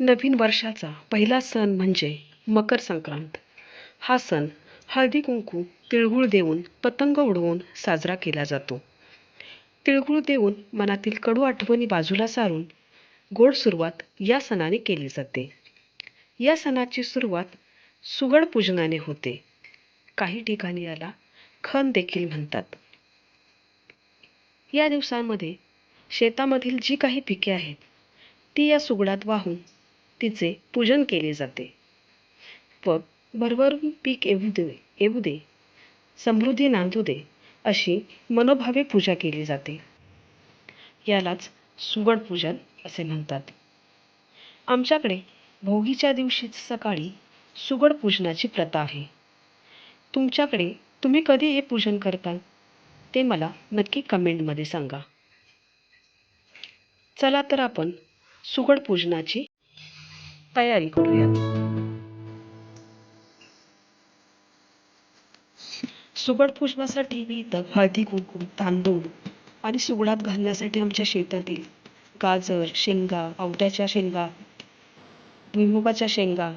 नवीन वर्षाचा पहिला सण म्हणजे मकर संक्रांत. हा सण हळदी कुंकू तिळगुळ देऊन पतंग उडवून साजरा केला जातो. तिळगूळ देऊन मनातील कडू आठवणी बाजूला सारून गोड सुरुवात या सणाने केली जाते. या सणाची सुरुवात सुगड पूजनाने होते. काही ठिकाणी याला खण देखील म्हणतात. या दिवसांमध्ये शेतामधील जी काही पिके आहेत ती या सुगडात वाहून तिचे पूजन केले जाते. व भरभरून पीक येऊ दे येऊ दे. समृद्धी नांदू दे अशी मनोभावे पूजा केली जाते. यालाच सुगड पूजन असे म्हणतात. आमच्याकडे भोगीच्या दिवशी सकाळी सुगड पूजनाची प्रथा आहे. तुमच्याकडे तुम्ही कधी हे पूजन करता? ते मला नक्की कमेंटमध्ये सांगा. चला तर आपण सुगड पूजनाची तयारी करूयात सुगड पूजनासाठी मी इथं हळदी कुंकू तांदूळ आणि सुगडात घालण्यासाठी आमच्या शेतातील गाजर शेंगा आवट्याच्या शेंगा भुईमुगाच्या शेंगा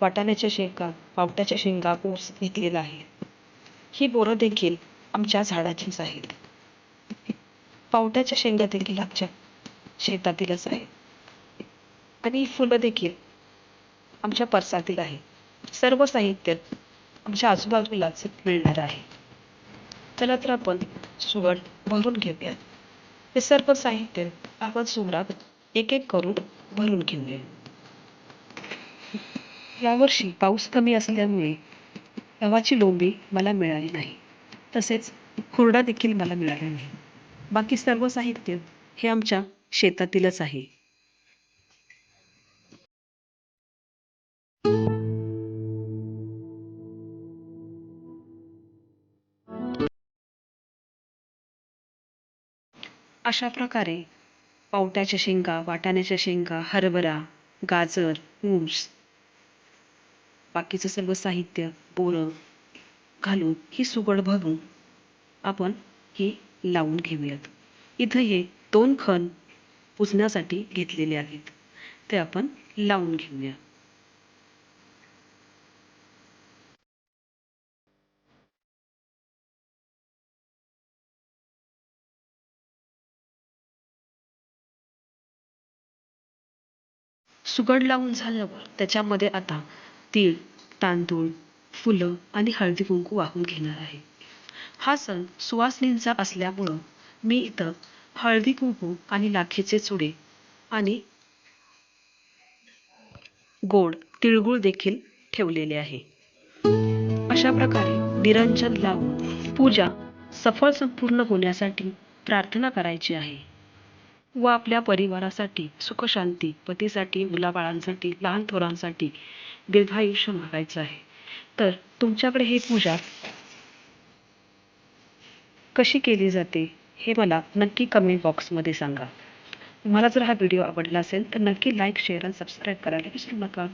वाटाण्याच्या शेंगा पावट्याच्या शेंगा ऊस घेतलेला आहे. ही बोरं देखील आमच्या झाडाचीच आहेत. पावट्याच्या शेंगा देखील आमच्या शेतातीलच आहे आणि फुलं देखील आमच्या परसातील आहे. सर्व साहित्य आमच्या आजूबाजूलाच मिळणार आहे. चला तर आपण सुगड भरून घेऊया. हे सर्व साहित्य आपण सुगडात एक एक करून भरून घेऊया. यावर्षी पाऊस कमी असल्यामुळे गव्हाची लोंबी मला मिळाली नाही. तसेच हुरडा देखील मला मिळाला नाही. बाकी सर्व साहित्य हे आमच्या शेतातीलच आहे. अशा प्रकारे पावट्याच्या शेंगा वाटाण्याच्या शेंगा हरभरा गाजर ऊस बाकीचं सर्व साहित्य बोरं घालून ही सुगड भरून आपण ही लावून घेऊयात. इथं हे दोन खण पुजण्यासाठी घेतलेले आहेत. ते आपण लावून घेऊया. सुगड लावून झाल्यावर त्याच्यामध्ये आता तीळ तांदूळ फुलं आणि हळदी कुंकू वाहून घेणार आहे. हा सण सुवासिनींचा असल्यामुळं मी इथं हळदी कुंकू आणि लाखेचे चुडे आणि गोड तिळगुळ देखील ठेवलेले आहे. अशा प्रकारे निरंजन लावून पूजा सफळ संपूर्ण होण्यासाठी प्रार्थना करायची आहे. व आपल्या परिवारासाठी सुखशांती पतीसाठी मुलाबाळांसाठी लहान थोरांसाठी दीर्घायुष्य मागायचं आहे. तर तुमच्याकडे ही पूजा कशी केली जाते हे मला नक्की कमेंट बॉक्समध्ये सांगा. तुम्हाला जर हा व्हिडिओ आवडला असेल तर नक्की लाईक शेअर आणि सबस्क्राईब करायला विसरू नका.